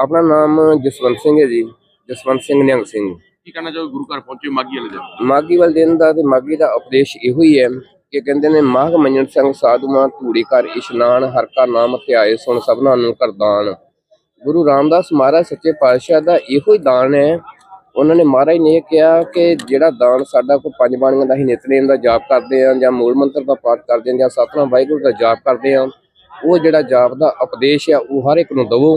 ਆਪਣਾ ਨਾਮ ਜਸਵੰਤ ਸਿੰਘ ਹੈ ਜੀ ਜਸਵੰਤ ਸਿੰਘ ਨਿਹੰਗ ਸਿੰਘ। ਕੀ ਕਹਿਣਾ ਚਾਹੋ ਗੁਰੂ ਘਰ ਪਹੁੰਚੇ ਮਾਗੀ ਵਾਲੇ ਦਿਨ। ਮਾਗੀ ਵਾਲੇ ਦਿਨ ਦਾ ਤੇ ਮਾਗੀ ਦਾ ਉਪਦੇਸ਼ ਇਹੋ ਹੀ ਹੈ ਕਿ ਕਹਿੰਦੇ ਨੇ ਮਾਘ ਮੰਨਣ ਸਿੰਘ ਸਾਧੂਆਂ ਧੂੜੀ ਕਰ ਇਸ਼ਨਾਨ ਹਰ ਕਾ ਨਾਮ ਧਿਆਏ ਸੁਣ ਸਭਨਾਂ ਨੂੰ ਕਰਦਾਨ ਗੁਰੂ ਰਾਮਦਾਸ ਮਹਾਰਾਜ ਸੱਚੇ ਪਾਤਸ਼ਾਹ ਦਾ ਇਹੋ ਹੀ ਦਾਨ ਹੈ। ਉਹਨਾਂ ਨੇ ਮਹਾਰਾਜ ਨੇ ਇਹ ਕਿਹਾ ਕਿ ਜਿਹੜਾ ਦਾਨ ਸਾਡਾ ਕੋਈ ਪੰਜ ਬਾਣੀਆਂ ਦਾ ਹੀ ਨਿਤਨੇਮ ਦਾ ਜਾਪ ਕਰਦੇ ਆ ਜਾਂ ਮੂਲ ਮੰਤਰ ਦਾ ਪਾਠ ਕਰਦੇ ਆ ਜਾਂ ਸਤਨਾਮ ਵਾਹਿਗੁਰੂ ਦਾ ਜਾਪ ਕਰਦੇ ਆ ਉਹ ਜਿਹੜਾ ਜਾਪ ਦਾ ਉਪਦੇਸ਼ ਆ ਉਹ ਹਰ ਇੱਕ ਨੂੰ ਦਵੋ।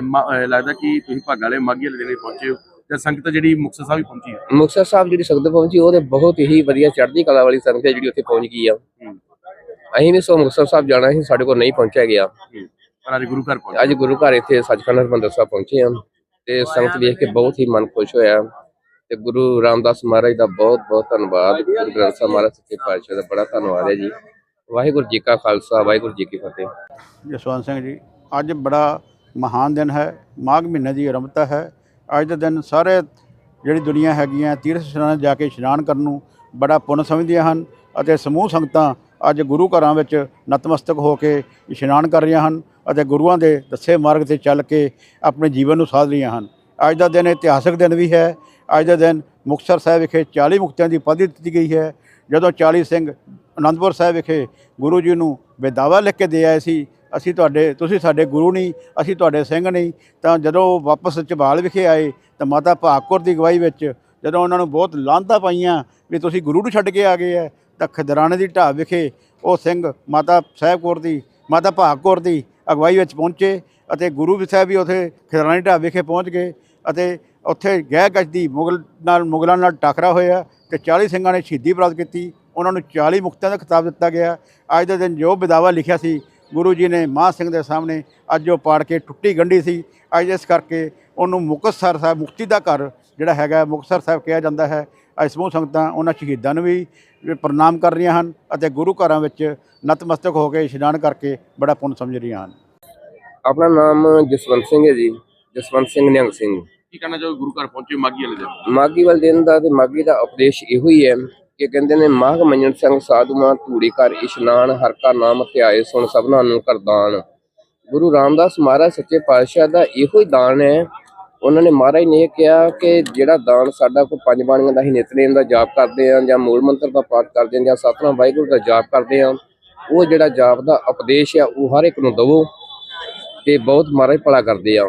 ਤੇ ਲੱਗਦਾ ਕਿ ਤੁਸੀਂ ਭਾਗਾਂ ਵਾਲੇ ਮਾਗੀ ਵਾਲੇ ਦਿਨ ਪਹੁੰਚੇ ਹੋ ਤੇ ਸੰਗਤ ਜਿਹੜੀ ਮੁਕਤਸਰ ਸਾਹਿਬ ਵੀ ਪਹੁੰਚੀ ਹੈ। ਮੁਕਤਸਰ ਸਾਹਿਬ ਜਿਹੜੀ ਸੰਗਤ ਪਹੁੰਚੀ ਉਹ ਤੇ ਬਹੁਤ ਹੀ ਵਧੀਆ ਚੜ੍ਹਦੀ ਕਲਾ ਵਾਲੀ ਸੰਗਤ ਹੈ ਜਿਹੜੀ ਉੱਥੇ ਪਹੁੰਚ ਗਈ ਆ। ਹੂੰ। ਅਸੀਂ ਵੀ ਸੋ ਮੁਕਤਸਰ ਸਾਹਿਬ ਜਾਣਾ ਸੀ ਸਾਡੇ ਕੋਲ ਨਹੀਂ ਪਹੁੰਚਿਆ ਗਿਆ। ਹੂੰ। ਪਰ ਅੱਜ ਗੁਰੂ ਘਰ ਪਹੁੰਚੇ। ਅੱਜ ਗੁਰੂ ਘਰ ਇੱਥੇ ਸੱਚਖੰਡ ਹਰਿਮੰਦਰ ਸਾਹਿਬ ਪਹੁੰਚੇ ਹਾਂ ਤੇ ਸੰਗਤ ਵੇਖ ਕੇ ਬਹੁਤ ਹੀ ਮਨ ਖੁਸ਼ ਹੋਇਆ। ਤੇ ਗੁਰੂ ਰਾਮਦਾਸ ਮਹਾਰਾਜ ਦਾ ਬਹੁਤ ਬਹੁਤ ਧੰਨਵਾਦ। ਗੁਰੂ ਗ੍ਰੰਥ ਸਾਹਿਬ ਮਹਾਰਾਜ ਸੱਚੇ ਪਾਤਸ਼ਾਹ ਦਾ ਬੜਾ ਧੰਨਵਾਦ ਹੈ ਜੀ। ਵਾਹਿਗੁਰੂ ਜੀ ਕਾ ਖਾਲਸਾ ਵਾਹਿਗੁਰੂ ਜੀ ਕੀ ਫਤਿਹ। ਜਸਵੰਤ ਸਿੰਘ ਜੀ ਅੱਜ ਬੜਾ ਮਹਾਨ ਦਿਨ ਹੈ, ਮਾਘ ਮਹੀਨੇ ਦੀ ਆਰੰਭਤਾ ਹੈ। ਅੱਜ ਦੇ ਦਿਨ ਸਾਰੇ ਜਿਹੜੀ ਦੁਨੀਆ ਹੈਗੀਆਂ, ਤੀਰਥ ਸਥਾਨਾਂ ਜਾ ਕੇ ਇਸ਼ਨਾਨ ਕਰਨ ਨੂੰ ਬੜਾ ਪੁੰਨ ਸਮਝਦੀਆਂ ਹਨ ਅਤੇ ਸਮੂਹ ਸੰਗਤਾਂ ਅੱਜ ਗੁਰੂ ਘਰਾਂ ਵਿੱਚ ਨਤਮਸਤਕ ਹੋ ਕੇ ਇਸ਼ਨਾਨ ਕਰ ਰਹੀਆਂ ਹਨ ਅਤੇ ਗੁਰੂਆਂ ਦੇ ਦੱਸੇ ਮਾਰਗ ਤੇ ਚੱਲ ਕੇ ਆਪਣੇ ਜੀਵਨ ਨੂੰ ਸਾਧ ਰਹੀਆਂ ਹਨ। ਅੱਜ ਦਾ ਦਿਨ ਇਤਿਹਾਸਕ ਦਿਨ ਵੀ ਹੈ। ਅੱਜ ਦਾ ਦਿਨ ਮੁਕਤਸਰ ਸਾਹਿਬ ਵਿਖੇ 40 ਮੁਕਤਿਆਂ ਦੀ ਉਪਾਧੀ ਦਿੱਤੀ ਗਈ ਹੈ। ਜਦੋਂ 40 ਸਿੰਘ ਅਨੰਦਪੁਰ ਸਾਹਿਬ ਵਿਖੇ ਗੁਰੂ ਜੀ ਨੂੰ ਬੇਦਾਵਾ ਲਿਖ ਕੇ ਦੇ ਆਏ ਸੀ ਅਸੀਂ ਤੁਹਾਡੇ, ਤੁਸੀਂ ਸਾਡੇ ਗੁਰੂ ਨਹੀਂ, ਅਸੀਂ ਤੁਹਾਡੇ ਸਿੰਘ ਨਹੀਂ, ਤਾਂ ਜਦੋਂ ਉਹ ਵਾਪਸ ਚਬਾਲ ਵਿਖੇ ਆਏ, ਤਾਂ ਮਾਤਾ ਭਾਗਕੌਰ ਦੀ ਅਗਵਾਈ ਵਿੱਚ ਜਦੋਂ ਉਹਨਾਂ ਨੂੰ ਬਹੁਤ ਲਾਂਤਾਂ ਪਾਈਆਂ ਵੀ ਤੁਸੀਂ ਗੁਰੂ ਨੂੰ ਛੱਡ ਕੇ ਆ ਗਏ ਹੈ ਤਾਂ ਖਦਰਾਣੇ ਦੀ ਢਾਬ ਵਿਖੇ ਉਹ ਸਿੰਘ ਮਾਤਾ ਸਾਹਿਬ ਕੌਰ ਦੀ, ਮਾਤਾ ਭਾਗਕੌਰ ਦੀ ਅਗਵਾਈ ਵਿੱਚ ਪਹੁੰਚੇ ਅਤੇ ਗੁਰੂ ਵੀ ਸਾਹਿਬ ਵੀ ਉੱਥੇ ਖਦਰਾਣੇ ਢਾਬ ਵਿਖੇ ਪਹੁੰਚ ਗਏ ਅਤੇ ਉੱਥੇ ਗਹਿ ਗੱਜ ਦੀ ਮੁਗਲ ਨਾਲ, ਮੁਗਲਾਂ ਨਾਲ ਟਕਰਾ ਹੋਇਆ ਤੇ 40 ਸਿੰਘਾਂ ਨੇ ਸ਼ਹੀਦੀ ਪ੍ਰਾਪਤ ਕੀਤੀ। ਉਹਨਾਂ ਨੂੰ 40 ਮੁਕਤਿਆਂ ਦਾ ਖਿਤਾਬ ਦਿੱਤਾ ਗਿਆ। ਅੱਜ ਦੇ ਦਿਨ ਜੋ ਬਿਦਾਵਾ ਲਿਖਿਆ ਸੀ ਗੁਰੂ ਜੀ ਨੇ ਮਾਹ ਸਿੰਘ ਦੇ ਸਾਹਮਣੇ ਅੱਜ ਉਹ ਪਾੜ ਕੇ ਟੁੱਟੀ ਗੰਢੀ ਸੀ। ਅੱਜ ਇਸ ਕਰਕੇ ਉਹਨੂੰ ਮੁਕਤਸਰ ਸਾਹਿਬ ਮੁਕਤੀ ਦਾ ਘਰ ਜਿਹੜਾ ਹੈਗਾ ਮੁਕਤਸਰ ਸਾਹਿਬ ਕਿਹਾ ਜਾਂਦਾ ਹੈ। ਅੱਜ ਸਮੂਹ ਸੰਗਤਾਂ ਉਹਨਾਂ ਸ਼ਹੀਦਾਂ ਨੂੰ ਵੀ ਪ੍ਰਣਾਮ ਕਰ ਰਹੀਆਂ ਹਨ ਅਤੇ ਗੁਰੂ ਘਰਾਂ ਵਿੱਚ ਨਤਮਸਤਕ ਹੋ ਕੇ ਇਸ਼ਨਾਨ ਕਰਕੇ ਬੜਾ ਪੁੰਨ ਸਮਝ ਰਹੀਆਂ ਹਨ। ਆਪਣਾ ਨਾਮ ਜਸਵੰਤ ਸਿੰਘ ਹੈ ਜੀ। ਜਸਵੰਤ ਸਿੰਘ ਨਿਹੰਗ ਸਿੰਘ। ਕੀ ਕਹਿਣਾ ਚਾਹੋਗੇ? ਗੁਰੂ ਘਰ ਪਹੁੰਚੇ ਮਾਗੀ ਵਾਲੇ ਦਿਨ। ਮਾਗੀ ਵਾਲੇ ਦਿਨ ਦਾ ਤੇ ਮਾਗੀ ਦਾ ਉਪਦੇਸ਼ ਇਹੋ ਹੀ ਹੈ ਕਿ ਕਹਿੰਦੇ ਨੇ, ਮਾਘ ਮੰਨਣ ਸਿੰਘ ਸਾਧੂਆਂ ਧੂੜੀ ਕਰ ਇਸ਼ਨਾਨ, ਹਰ ਕਾ ਨਾਮ ਧਿਆਏ ਸੁਣ ਸਭਨਾਂ ਨੂੰ ਕਰਦਾਨ। ਗੁਰੂ ਰਾਮਦਾਸ ਮਹਾਰਾਜ ਸੱਚੇ ਪਾਤਸ਼ਾਹ ਦਾ ਇਹੋ ਹੀ ਦਾਨ ਹੈ। ਉਹਨਾਂ ਨੇ ਮਹਾਰਾਜ ਨੇ ਇਹ ਕਿਹਾ ਕਿ ਜਿਹੜਾ ਦਾਨ ਸਾਡਾ ਕੋਈ ਪੰਜ ਬਾਣੀਆਂ ਦਾ ਹੀ ਨਿਤਨੇਮ ਦਾ ਜਾਪ ਕਰਦੇ ਆ ਜਾਂ ਮੂਲ ਮੰਤਰ ਦਾ ਪਾਠ ਕਰਦੇ ਆ ਜਾਂ ਸਤਨਾਮ ਵਾਹਿਗੁਰੂ ਦਾ ਜਾਪ ਕਰਦੇ ਆ ਉਹ ਜਿਹੜਾ ਜਾਪ ਦਾ ਉਪਦੇਸ਼ ਆ, ਉਹ ਹਰ ਇੱਕ ਨੂੰ ਦਵੋ ਤੇ ਬਹੁਤ ਮਹਾਰਾਜ ਭਲਾ ਕਰਦੇ ਆ।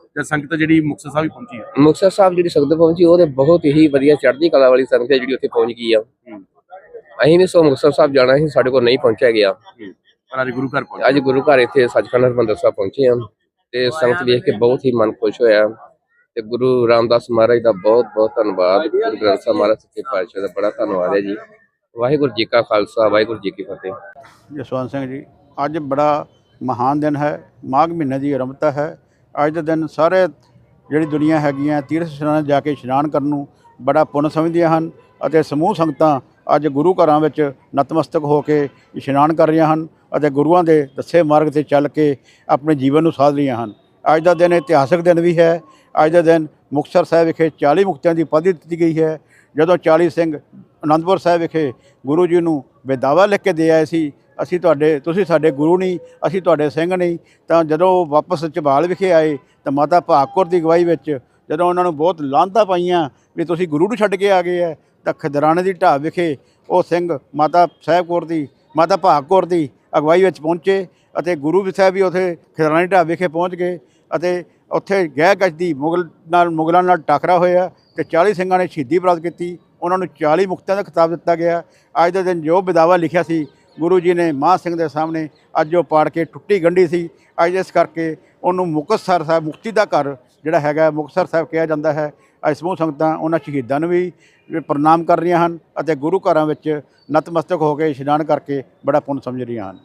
ਸੰਗਤ ਜਿਹੜੀ ਮੁਕਤਸਰ ਸਾਹਿਬ ਪਹੁੰਚੀ ਹੈ ਮੁਕਤਸਰ ਸਾਹਿਬ ਜਿਹੜੀ ਸੰਗਤ ਪਹੁੰਚੀ ਉਹ ਤੇ ਬਹੁਤ ਹੀ ਵਧੀਆ ਚੜ੍ਹਦੀ ਕਲਾ ਵਾਲੀ ਸੰਗਤ ਹੈ ਜਿਹੜੀ ਉੱਥੇ ਪਹੁੰਚ ਗਈ ਆ। ਅਸੀਂ ਵੀ ਸੋ ਮੁਕਤਸਰ ਸਾਹਿਬ ਜਾਣਾ ਸੀ ਸਾਡੇ ਕੋਲ ਨਹੀਂ ਪਹੁੰਚਿਆ ਗਿਆ। ਪਰ ਅੱਜ ਗੁਰੂ ਘਰ ਪਹੁੰਚੇ। ਅੱਜ ਗੁਰੂ ਘਰ ਇੱਥੇ ਸੱਚਖੰਡ ਹਰਿਮੰਦਰ ਸਾਹਿਬ ਪਹੁੰਚੇ ਹਾਂ ਤੇ ਸੰਗਤ ਵੇਖ ਕੇ ਬਹੁਤ ਹੀ ਮਨ ਖੁਸ਼ ਹੋਇਆ। ਤੇ ਗੁਰੂ ਰਾਮਦਾਸ ਮਹਾਰਾਜ ਦਾ ਬਹੁਤ ਬਹੁਤ ਧੰਨਵਾਦ। ਗੁਰੂ ਗ੍ਰੰਥ ਸਾਹਿਬ ਮਹਾਰਾਜ ਸੱਚੇ ਪਾਤਸ਼ਾਹ ਦਾ ਬੜਾ ਧੰਨਵਾਦ ਹੈ ਜੀ। ਵਾਹਿਗੁਰੂ ਜੀ ਕਾ ਖਾਲਸਾ ਵਾਹਿਗੁਰੂ ਜੀ ਕੀ ਫਤਿਹ। ਜਸਵੰਤ ਸਿੰਘ ਜੀ ਅੱਜ ਬੜਾ ਮਹਾਨ ਦਿਨ ਹੈ। ਮਾਘ ਮਹੀਨੇ ਦੀ ਆਰੰਭਤਾ ਹੈ। ਅੱਜ ਦੇ ਦਿਨ ਸਾਰੇ ਜਿਹੜੀ ਦੁਨੀਆ ਹੈਗੀਆਂ ਤੀਰਥ ਸਥਾਨਾਂ ਜਾ ਕੇ ਇਸ਼ਨਾਨ ਕਰਨ ਨੂੰ ਬੜਾ ਪੁੰਨ ਸਮਝਦੀਆਂ ਹਨ ਅਤੇ ਸਮੂਹ ਸੰਗਤਾਂ ਅੱਜ ਗੁਰੂ ਘਰਾਂ ਵਿੱਚ ਨਤਮਸਤਕ ਹੋ ਕੇ ਇਸ਼ਨਾਨ ਕਰ ਰਹੀਆਂ ਹਨ ਅਤੇ ਗੁਰੂਆਂ ਦੇ ਦੱਸੇ ਮਾਰਗ ਤੇ ਚੱਲ ਕੇ ਆਪਣੇ ਜੀਵਨ ਨੂੰ ਸਾਧ ਰਹੀਆਂ ਹਨ। ਅੱਜ ਦਾ ਦਿਨ ਇਤਿਹਾਸਕ ਦਿਨ ਵੀ ਹੈ। ਅੱਜ ਦਾ ਦਿਨ ਮੁਕਤਸਰ ਸਾਹਿਬ ਵਿਖੇ 40 ਮੁਕਤਿਆਂ ਦੀ ਉਪਾਧੀ ਦਿੱਤੀ ਗਈ ਹੈ। ਜਦੋਂ 40 ਸਿੰਘ ਅਨੰਦਪੁਰ ਸਾਹਿਬ ਵਿਖੇ ਗੁਰੂ ਜੀ ਨੂੰ ਬੇਦਾਵਾ ਲਿਖ ਕੇ ਦੇ ਆਏ ਸੀ, ਅਸੀਂ ਤੁਹਾਡੇ, ਤੁਸੀਂ ਸਾਡੇ ਗੁਰੂ ਨਹੀਂ, ਅਸੀਂ ਤੁਹਾਡੇ ਸਿੰਘ ਨਹੀਂ, ਤਾਂ ਜਦੋਂ ਉਹ ਵਾਪਸ ਝਬਾਲ ਵਿਖੇ ਆਏ, ਤਾਂ ਮਾਤਾ ਭਾਗਕੌਰ ਦੀ ਅਗਵਾਈ ਵਿੱਚ ਜਦੋਂ ਉਹਨਾਂ ਨੂੰ ਬਹੁਤ ਲਾਂਤਾਂ ਪਾਈਆਂ ਵੀ ਤੁਸੀਂ ਗੁਰੂ ਨੂੰ ਛੱਡ ਕੇ ਆ ਗਏ ਹੈ ਤਾਂ ਖਦਰਾਣੇ ਦੀ ਢਾਬ ਵਿਖੇ ਉਹ ਸਿੰਘ ਮਾਤਾ ਸਾਹਿਬ ਕੌਰ ਦੀ, ਮਾਤਾ ਭਾਗਕੌਰ ਦੀ ਅਗਵਾਈ ਵਿੱਚ ਪਹੁੰਚੇ ਅਤੇ ਗੁਰੂ ਵੀ ਸਾਹਿਬ ਵੀ ਉੱਥੇ ਖਦਰਾਣੇ ਢਾਬ ਵਿਖੇ ਪਹੁੰਚ ਗਏ ਅਤੇ ਉੱਥੇ ਗਹਿ ਗਜ ਦੀ ਮੁਗਲ ਨਾਲ, ਮੁਗਲਾਂ ਨਾਲ ਟਕਰਾ ਹੋਇਆ ਤੇ 40 ਸਿੰਘਾਂ ਨੇ ਸ਼ਹੀਦੀ ਪ੍ਰਾਪਤ ਕੀਤੀ। ਉਹਨਾਂ ਨੂੰ 40 ਮੁਕਤਿਆਂ ਦਾ ਖਿਤਾਬ ਦਿੱਤਾ ਗਿਆ। ਅੱਜ ਦੇ ਦਿਨ ਜੋ ਵਿਦਾਵਾ ਲਿਖਿਆ ਸੀ, ਗੁਰੂ ਜੀ ਨੇ ਮਾਹ ਸਿੰਘ ਦੇ ਸਾਹਮਣੇ ਅੱਜ ਉਹ ਪਾੜ ਕੇ ਟੁੱਟੀ ਗੰਢੀ ਸੀ। ਅੱਜ ਇਸ ਕਰਕੇ ਉਹਨੂੰ ਮੁਕਤਸਰ ਸਾਹਿਬ, ਮੁਕਤੀ ਦਾ ਘਰ ਜਿਹੜਾ ਹੈਗਾ, ਮੁਕਤਸਰ ਸਾਹਿਬ ਕਿਹਾ ਜਾਂਦਾ ਹੈ। ਅੱਜ ਸਮੂਹ ਸੰਗਤਾਂ ਉਹਨਾਂ ਸ਼ਹੀਦਾਂ ਨੂੰ ਵੀ ਪ੍ਰਣਾਮ ਕਰ ਰਹੀਆਂ ਹਨ ਅਤੇ ਗੁਰੂ ਘਰਾਂ ਵਿੱਚ ਨਤਮਸਤਕ ਹੋ ਕੇ ਇਸ਼ਨਾਨ ਕਰਕੇ ਬੜਾ ਪੁੰਨ ਸਮਝ ਰਹੀਆਂ ਹਨ।